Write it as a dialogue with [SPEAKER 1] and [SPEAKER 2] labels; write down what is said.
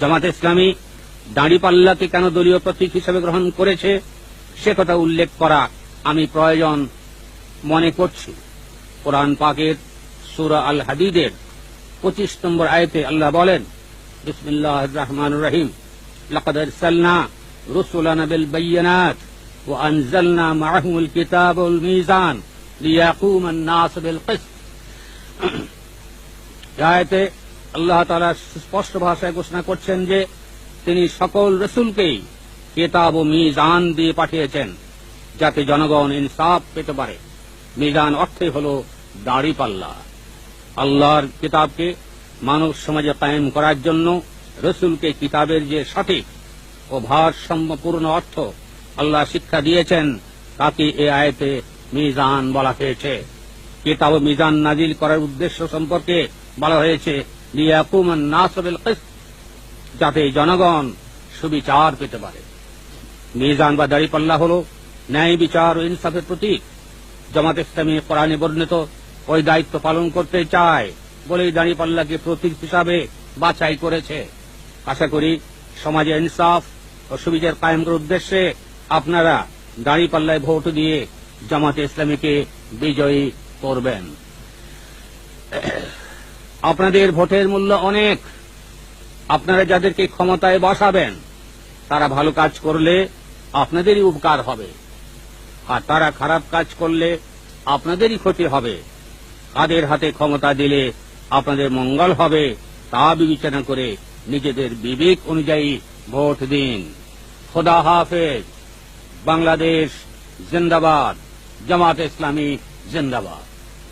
[SPEAKER 1] জামাত ইসলামী দাঁড়িপাল্লাকে কেন দলীয় প্রতীক হিসেবে গ্রহণ করেছে সে কথা উল্লেখ করা আমি প্রয়োজন মনে করছি কোরআন পাকের সুরা আল হাদিদের পঁচিশ নম্বর আয়তে আল্লাহ বলেন বিসমিল্লাহ রহমান রহিম لقد ارسلنا رسلنا بالبينات وانزلنا معهم الكتاب والميزان ليقوم الناس بالقسط আয়াতে আল্লাহ তাআলা স্পষ্ট ভাষায় ঘোষণা করছেন যে তিনি সকল রসুলকেই কেতাব ও মিজান দিয়ে পাঠিয়েছেন, যাতে জনগণ ইনসাফ পেতে পারে। মিজান অর্থে হল দাড়ি পাল্লা। আল্লাহর কিতাবকে মানব সমাজে কায়েম করার জন্য রসুলকে কিতাবের যে সঠিক ও ভারসাম্যপূর্ণ অর্থ আল্লাহ শিক্ষা দিয়েছেন, তাকে এ আয়তে মিজান বলা হয়েছে। কিতাব মিজান নাজিল করার উদ্দেশ্য সম্পর্কে বলা হয়েছে যাতে জনগণ সুবিচার পেতে পারে। মিজান বা দাড়িপাল্লা হল ন্যায় বিচার ও ইনসাফের প্রতীক। জামাত ইসলামী কোরআনে বর্ণিত, ওই দায়িত্ব পালন করতে চায় বলেই দাঁড়িপাল্লাকে প্রতীক হিসাবে বাছাই করেছে। আশা করি সমাজে ইনসাফ ও সুবিচার কায়েম করার উদ্দেশ্যে আপনারা দাঁড়িপাল্লায় ভোট দিয়ে জামাতে ইসলামীকে বিজয়ী করবেন। আপনাদের ভোটের মূল্য অনেক। আপনারা যাদেরকে ক্ষমতায় বসাবেন, তারা ভালো কাজ করলে আপনাদেরই উপকার হবে। আর তারা খারাপ কাজ করলে আপনাদেরই ক্ষতি হবে। কাদের হাতে ক্ষমতা দিলে আপনাদের মঙ্গল হবে, তা বিবেচনা করে নিজেদের বিবেক অনুযায়ী ভোট দিন। খোদা হাফেজ। বাংলাদেশ জিন্দাবাদ। জামাত ইসলামী জিন্দাবাদ।